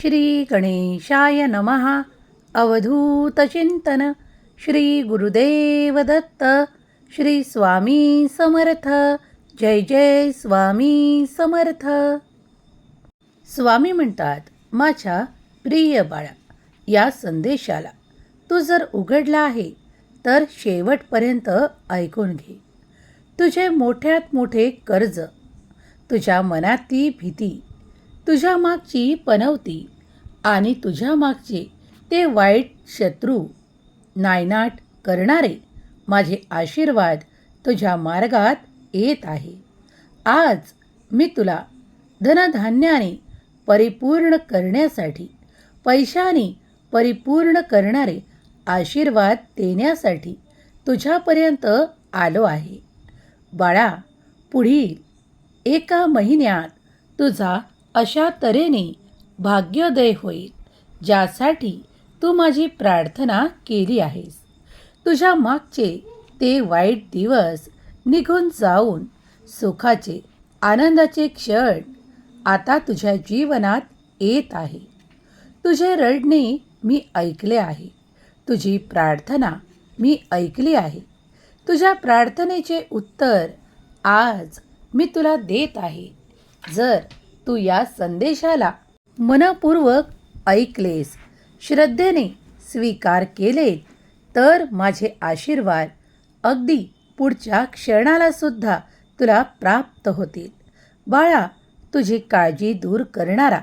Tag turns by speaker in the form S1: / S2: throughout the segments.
S1: श्री गणेशाय नमः अवधूतचिंतन श्री गुरुदेव दत्त श्री स्वामी समर्थ। जय जय स्वामी समर्थ। स्वामी म्हणतात माझ्या प्रिय बाळा या संदेशाला तू जर उघडला आहे तर शेवटपर्यंत ऐकून घे. तुझे मोठ्यात मोठे कर्ज तुझ्या मनातली भीती तुझ्या मागची पनवती आणि तुझ्या मागचे ते वाईट शत्रू नायनाट करणारे माझे आशीर्वाद तुझ्या मार्गात येत आहे. आज मी तुला धनधान्याने परिपूर्ण करण्यासाठी पैशाने परिपूर्ण करणारे आशीर्वाद देण्यासाठी तुझ्यापर्यंत आलो आहे. बाळा पुढील एका महिन्यात तुझा अशा तऱ्हेने भाग्योदय होईल ज्यासाठी तू माझी प्रार्थना केली आहेस. तुझ्या मागचे ते वाईट दिवस निघून जाऊन सुखाचे आनंदाचे क्षण आता तुझ्या जीवनात येत आहे. तुझे रडणे मी ऐकले आहे. तुझी प्रार्थना मी ऐकली आहे. तुझ्या प्रार्थनेचे उत्तर आज मी तुला देत आहे. जर तू या संदेशाला मनपूर्वक ऐकलेस. श्रद्धेने स्वीकार केले तर माझे आशीर्वाद अगदी पुढच्या क्षणाला सुद्धा तुला प्राप्त होतील. बाळा तुझी काळजी दूर करणारा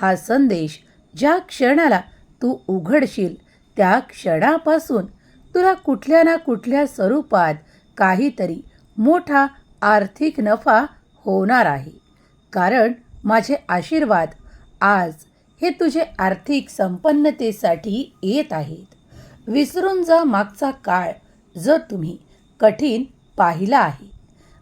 S1: हा संदेश ज्या क्षणाला तू उघडशील त्या क्षणापासून तुला कुठल्या ना कुठल्या स्वरूपात काहीतरी मोठा आर्थिक नफा होणार आहे. कारण माझे आशीर्वाद आज हे तुझे आर्थिक संपन्नतेसाठी येत आहेत. विसरून जा मागचा काळ जो तुम्ही कठीण पाहिला आहे.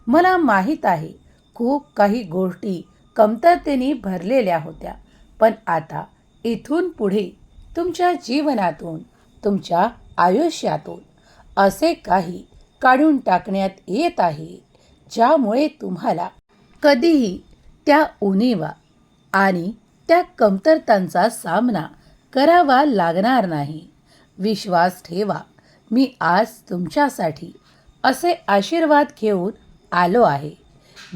S1: मला माहीत आहे खूप काही गोष्टी कमतरतेने भरलेल्या होत्या पण आता इथून पुढे तुमच्या जीवनातून तुमच्या आयुष्यातून असे काही काढून टाकण्यात येत आहे ज्यामुळे तुम्हाला कधीही त्या उणीवा आणि त्या कमतरतांचा सामना करावा लागणार नाही. विश्वास ठेवा मी आज तुमच्यासाठी असे आशीर्वाद घेऊन आलो आहे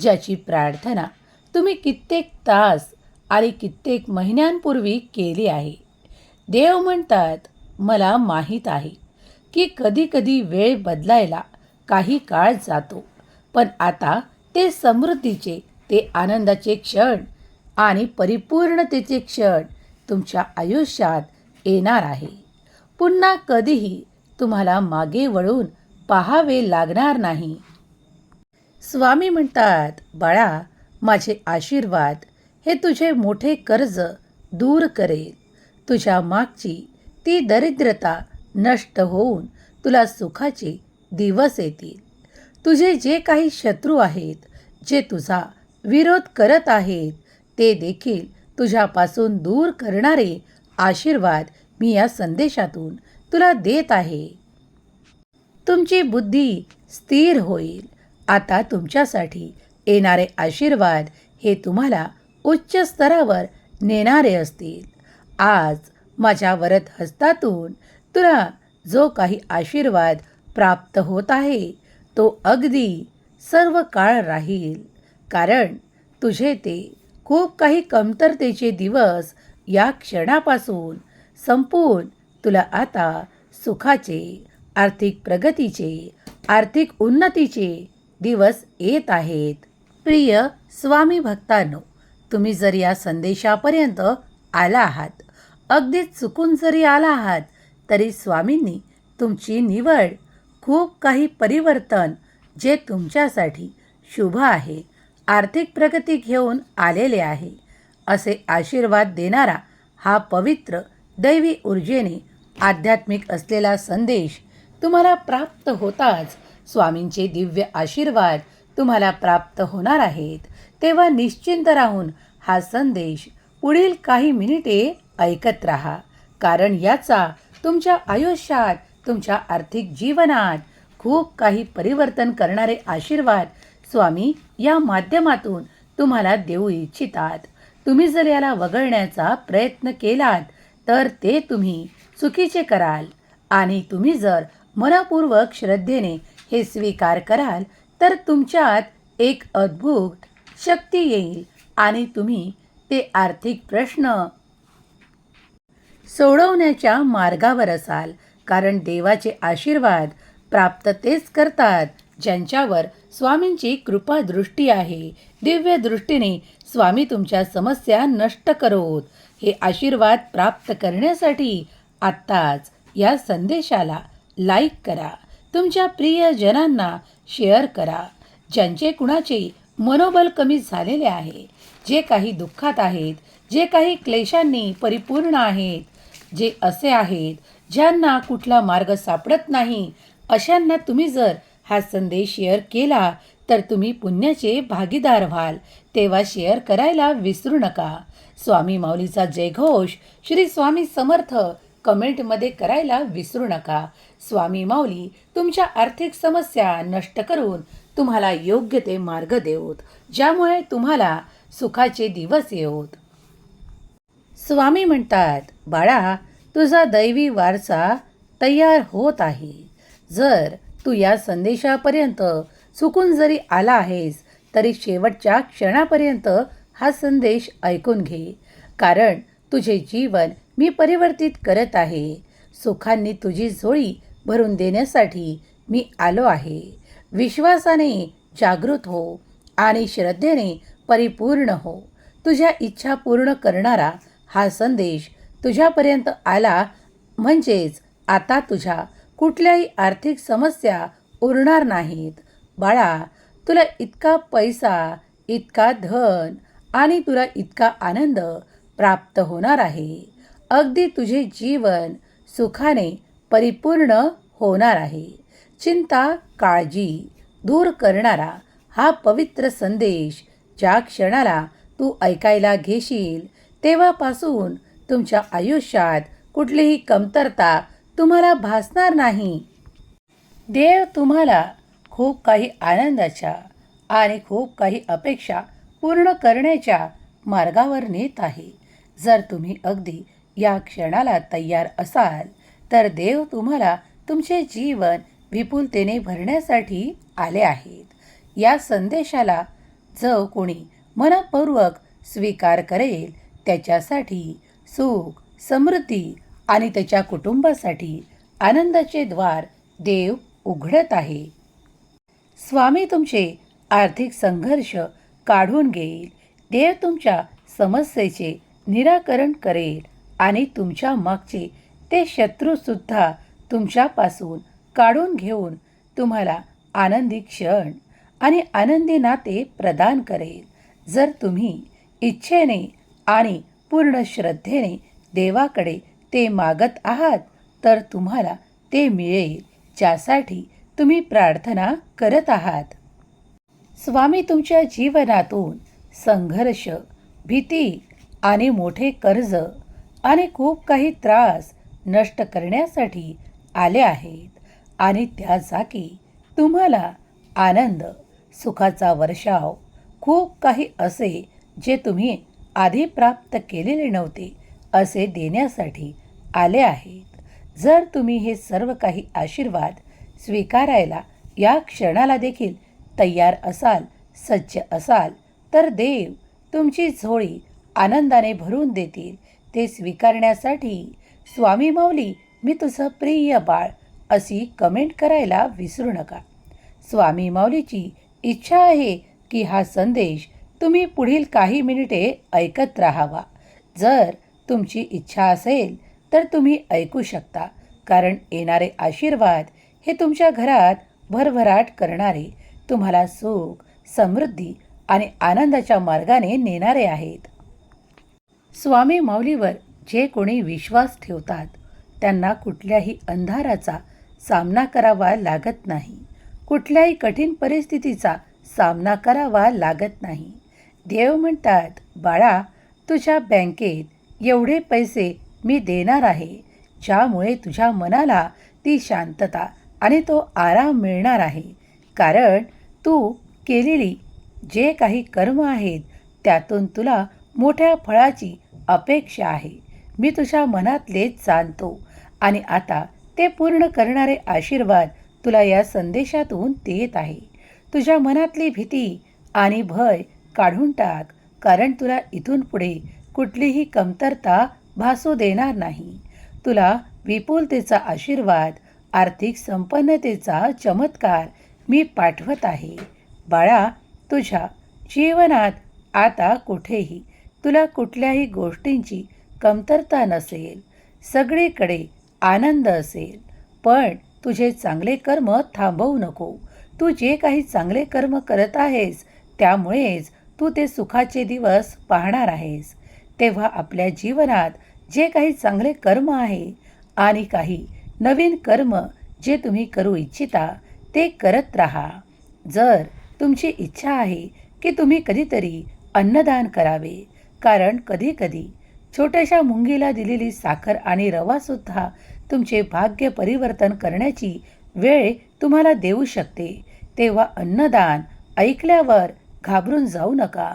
S1: ज्याची प्रार्थना तुम्ही कित्येक तास आणि कित्येक महिन्यांपूर्वी केली आहे. देव म्हणतात मला माहीत आहे की कधीकधी वेळ बदलायला काही काळ जातो पण आता ते समृद्धीचे ते आनंदाचे क्षण आणि परिपूर्णतेचे क्षण तुमच्या आयुष्यात येणार आहे. पुन्हा कधीही तुम्हाला मागे वळून पाहावे लागणार नाही. स्वामी म्हणतात बाळा माझे आशीर्वाद हे तुझे मोठे कर्ज दूर करेल. तुझ्या मागची ती दरिद्रता नष्ट होऊन तुला सुखाचे दिवस येतील. तुझे जे काही शत्रू आहेत जे तुझा विरोध करत आहेत. ते देखील तुझ्यापासून दूर करणारे आशीर्वाद मी या संदेशातून तुला देत आहे. तुमची बुद्धी स्थिर होईल. आता तुमच्यासाठी येणारे आशीर्वाद हे तुम्हाला उच्च स्तरावर नेणारे असतील. आज माझ्या वरद हस्तातून तुला जो काही आशीर्वाद प्राप्त होत आहे तो अगदी सर्व काळ राहील. कारण तुझे ते खूप काही कमतरतेचे दिवस या क्षणापासून संपून तुला आता सुखाचे आर्थिक प्रगतीचे आर्थिक उन्नतीचे दिवस येत आहेत. प्रिय स्वामी भक्तांनो तुम्ही जर या संदेशापर्यंत आला आहात अगदी चुकून जरी आला आहात तरी स्वामींनी तुमची निवड खूप काही परिवर्तन जे तुमच्यासाठी शुभ आहे आर्थिक प्रगती घेऊन आलेले आहे असे आशीर्वाद देणारा हा पवित्र दैवी ऊर्जेने आध्यात्मिक असलेला संदेश तुम्हाला प्राप्त होताच. स्वामींचे दिव्य आशीर्वाद तुम्हाला प्राप्त होणार आहेत. तेव्हा निश्चिंत राहून हा संदेश पुढील काही मिनिटे ऐकत राहा. कारण याचा तुमच्या आयुष्यात तुमच्या आर्थिक जीवनात खूप काही परिवर्तन करणारे आशीर्वाद स्वामी या माध्यमातून तुम्हाला देऊ इच्छितात. तुम्ही जर याला वगळण्याचा प्रयत्न केलात तर ते तुम्ही चुकीचे कराल. आणि तुम्ही जर मनपूर्वक श्रद्धेने हे स्वीकार कराल तर तुमच्यात एक अद्भुत शक्ती येईल आणि तुम्ही ते आर्थिक प्रश्न सोडवण्याच्या मार्गावर असाल. कारण देवाचे आशीर्वाद प्राप्त तेच करतात ज्यांच्यावर स्वामींची कृपा दृष्टी आहे. दिव्य दृष्टीने स्वामी तुमच्या समस्या नष्ट करोत. हे आशीर्वाद प्राप्त करण्यासाठी आत्ताच या संदेशाला लाईक करा. तुमच्या प्रियजनांना शेअर करा. ज्यांचे कुणाचे मनोबल कमी झालेले आहे जे काही दुःखात आहेत जे काही क्लेशांनी परिपूर्ण आहेत जे असे आहेत ज्यांना कुठला मार्ग सापडत नाही अशांना तुम्ही जर हा संदेश शेअर केला तर तुम्ही पुण्याचे भागीदार व्हाल तेव्हा शेअर करायला विसरू नका. स्वामी माऊलीचा जयघोष श्री स्वामी समर्थ कमेंटमध्ये करायला विसरू नका. स्वामी माऊली तुमच्या आर्थिक समस्या नष्ट करून तुम्हाला योग्य ते मार्ग देऊत ज्यामुळे तुम्हाला सुखाचे दिवस येऊत स्वामी म्हणतात बाळा तुझा दैवी वारसा तयार होत आहे. जर तू या संदेशापर्यंत चुकून जरी आला आहेस तरी शेवटच्या क्षणापर्यंत हा संदेश ऐकून घे. कारण तुझे जीवन मी परिवर्तित करत आहे. सुखांनी तुझी झोळी भरून देण्यासाठी मी आलो आहे. विश्वासाने जागृत हो आणि श्रद्धेने परिपूर्ण हो. तुझ्या इच्छा पूर्ण करणारा हा संदेश तुझ्यापर्यंत आला म्हणजेच आता तुझ्या कुठल्याही आर्थिक समस्या उरणार नाहीत. बाळा तुला इतका पैसा इतका धन आणि तुला इतका आनंद प्राप्त होणार आहे. अगदी तुझे जीवन सुखाने परिपूर्ण होणार आहे. चिंता काळजी दूर करणारा हा पवित्र संदेश ज्या क्षणाला तू ऐकायला घेशील तेव्हापासून तुमच्या आयुष्यात कुठलीही कमतरता तुम्हाला भासणार नाही. देव तुम्हाला खूप काही आनंदाच्या आणि खूप काही अपेक्षा पूर्ण करण्याच्या मार्गावर नेत आहे. जर तुम्ही अगदी या क्षणाला तयार असाल तर देव तुम्हाला तुमचे जीवन विपुलतेने भरण्यासाठी आले आहेत. या संदेशाला जो कोणी मनपूर्वक स्वीकार करेल त्याच्यासाठी सुख समृद्धी आणि त्याच्या कुटुंबासाठी आनंदाचे द्वार देव उघडत आहे. स्वामी तुमचे आर्थिक संघर्ष काढून घेईल. देव तुमच्या समस्येचे निराकरण करेल आणि तुमच्या मागचे ते शत्रूसुद्धा तुमच्यापासून काढून घेऊन तुम्हाला आनंदी क्षण आणि आनंदी नाते प्रदान करेल. जर तुम्ही इच्छेने आणि पूर्ण श्रद्धेने देवाकडे ते मागत आहात तर तुम्हाला ते मिळेल ज्यासाठी तुम्ही प्रार्थना करत आहात. स्वामी तुमच्या जीवनातून संघर्ष भीती आणि मोठे कर्ज आणि खूप काही त्रास नष्ट करण्यासाठी आले आहेत आणि त्या जागी तुम्हाला आनंद सुखाचा वर्षाव खूप काही असे जे तुम्ही आधी प्राप्त केलेले नव्हते असे देण्यासाठी आले आहेत. जर तुम्ही हे सर्व काही आशीर्वाद स्वीकारायला या क्षणाला देखील तयार असाल सज्ज असाल तर देव तुमची झोळी आनंदाने भरून देतील. ते स्वीकारण्यासाठी स्वामी माऊली मी तुझं प्रिय बाळ अशी कमेंट करायला विसरू नका. स्वामी माऊलीची इच्छा आहे की हा संदेश तुम्ही पुढील काही मिनिटे ऐकत राहावा. जर तुमची इच्छा असेल तर तुम्ही ऐकू शकता. कारण येणारे आशीर्वाद हे तुमच्या घरात भरभराट करणारे तुम्हाला सुख समृद्धी आणि आनंदाच्या मार्गाने नेणारे आहेत. स्वामी माऊलीवर जे कोणी विश्वास ठेवतात त्यांना कुठल्याही अंधाराचा सामना करावा लागत नाही. कुठल्याही कठीण परिस्थितीचा सामना करावा लागत नाही. देव म्हणतात बाळा तुझ्या बँकेत एवढे पैसे मी देणार आहे. ज्यामुळे तुझ्या मनाला ती शांतता आणि तो आराम मिळणार आहे. कारण तू केलेली जे काही कर्म आहेत त्यातून तुला मोठ्या फळाची अपेक्षा आहे. मी तुझ्या मनातलेच जाणतो आणि आता ते पूर्ण करणारे आशीर्वाद तुला या संदेशातून देत आहे. तुझ्या मनातली भीती आणि भय काढून टाक कारण तुला इथून पुढे कुठलीही कमतरता भासू देणार नाही. तुला विपुलतेचा आशीर्वाद आर्थिक संपन्नतेचा चमत्कार मी पाठवत आहे. बाळा तुझ्या जीवनात आता कुठेही तुला कुठल्याही गोष्टींची कमतरता नसेल. सगळीकडे आनंद असेल. पण तुझे चांगले कर्म थांबवू नको. तू जे काही चांगले कर्म करत आहेस त्यामुळेच तू ते सुखाचे दिवस पाहणार आहेस. तेव्हा आपल्या जीवनात जे काही चांगले कर्म आहे आणि काही नवीन कर्म जे तुम्ही करू इच्छिता ते करत राहा. जर तुमची इच्छा आहे की तुम्ही कधीतरी अन्नदान करावे कारण कधीकधी छोट्याशा मुंगीला दिलेली साखर आणि रवासुद्धा तुमचे भाग्य परिवर्तन करण्याची वेळ तुम्हाला देऊ शकते. तेव्हा अन्नदान ऐकल्यावर घाबरून जाऊ नका.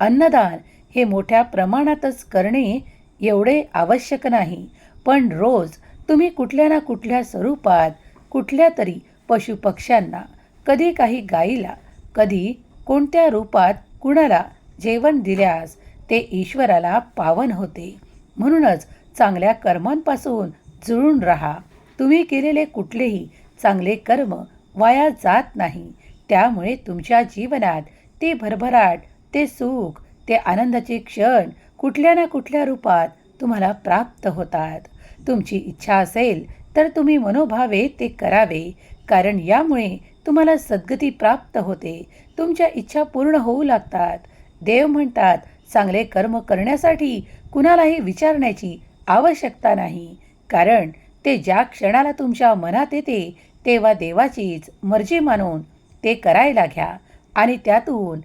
S1: अन्नदान हे मोठ्या प्रमाणातच करणे एवढे आवश्यक नाही. पण रोज तुम्ही कुठल्या ना कुठल्या स्वरूपात कुठल्या तरी पशुपक्ष्यांना कधी काही गाईला कधी कोणत्या रूपात कुणाला जेवण दिल्यास ते ईश्वराला पावन होते. म्हणूनच चांगल्या कर्मांपासून जुळून राहा. तुम्ही केलेले कुठलेही चांगले कर्म वाया जात नाही. त्यामुळे तुमच्या जीवनात ते भरभराट ते सुख ते आनंदाचे क्षण कुठल्या ना कुठल्या रूपात तुम्हाला प्राप्त होतात. तुमची इच्छा असेल तर तुम्ही मनोभावे ते करावे कारण यामुळे तुम्हाला सद्गती प्राप्त होते. तुमच्या इच्छा पूर्ण होऊ लागतात. देव म्हणतात चांगले कर्म करण्यासाठी कुणालाही विचारण्याची आवश्यकता नाही कारण ते ज्या क्षणाला तुमच्या मनात येते तेव्हा देवाचीच मर्जी मानून ते करायला घ्या आणि त्यातून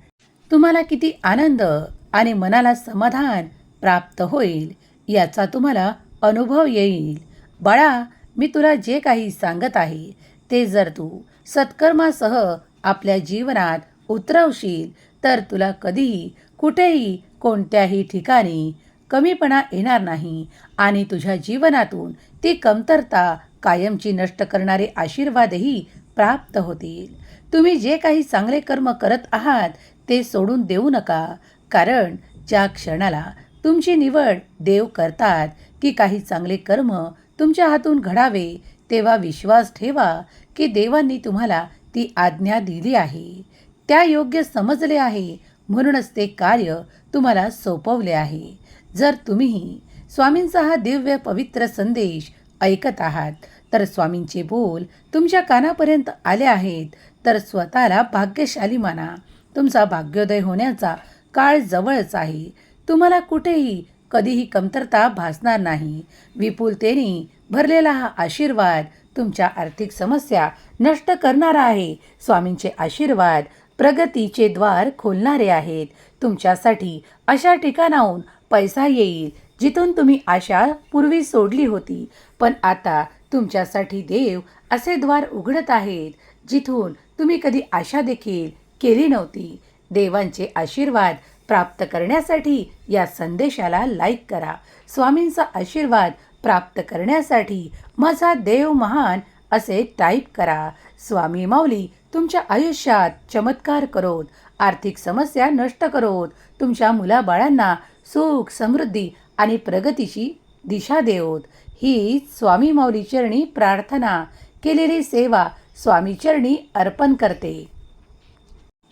S1: तुम्हाला किती आनंद आणि मनाला समाधान प्राप्त होईल याचा तुम्हाला अनुभव येईल. बाळा मी तुला जे काही सांगत आहे ते जर तू सत्कर्मासह आपल्या जीवनात उतरवशील तर तुला कधीही कुठेही कोणत्याही ठिकाणी कमीपणा येणार नाही आणि तुझ्या जीवनातून ती कमतरता कायमची नष्ट करणारे आशीर्वादही प्राप्त होतील. तुम्ही जे काही चांगले कर्म करत आहात ते सोडून देऊ नका. कारण ज्या क्षणाला तुमची निवड देव करतात की काही चांगले कर्म तुमच्या हातून घडावे तेव्हा विश्वास ठेवा की देवांनी तुम्हाला ती आज्ञा दिली आहे. त्या योग्य समजले आहे म्हणूनच ते कार्य तुम्हाला सोपवले आहे. जर तुम्ही स्वामींचा हा दिव्य पवित्र संदेश ऐकत आहात तर स्वामींचे बोल तुमच्या कानापर्यंत आले आहेत तर स्वतःला भाग्यशाली माना. तुमचा भाग्योदय होण्याचा काळ जवळच आहे. तुम्हाला कुठेही कधीही कमतरता भासणार नाही. विपुलतेने भरलेला हा आशीर्वाद तुमच्या आर्थिक समस्या नष्ट करणारा आहे. स्वामींचे आशीर्वाद प्रगतीचे द्वार खोलणारे आहेत. तुमच्यासाठी अशा ठिकाणाहून पैसा येईल जिथून तुम्ही आशा पूर्वी सोडली होती. पण आता तुमच्यासाठी देव असे द्वार उघडत आहेत जिथून तुम्ही कधी आशा देखील केली नव्हती. देवांचे आशीर्वाद प्राप्त करण्यासाठी या संदेशाला लाईक करा. स्वामींचा आशीर्वाद प्राप्त करण्यासाठी माझा देव महान असे टाईप करा. स्वामी माऊली तुमच्या आयुष्यात चमत्कार करोत आर्थिक समस्या नष्ट करोत तुमच्या मुलाबाळांना सुख समृद्धी आणि प्रगतीची दिशा देवत. ही स्वामी माऊली चरणी प्रार्थना. केलेली सेवा स्वामी चरणी अर्पण करते.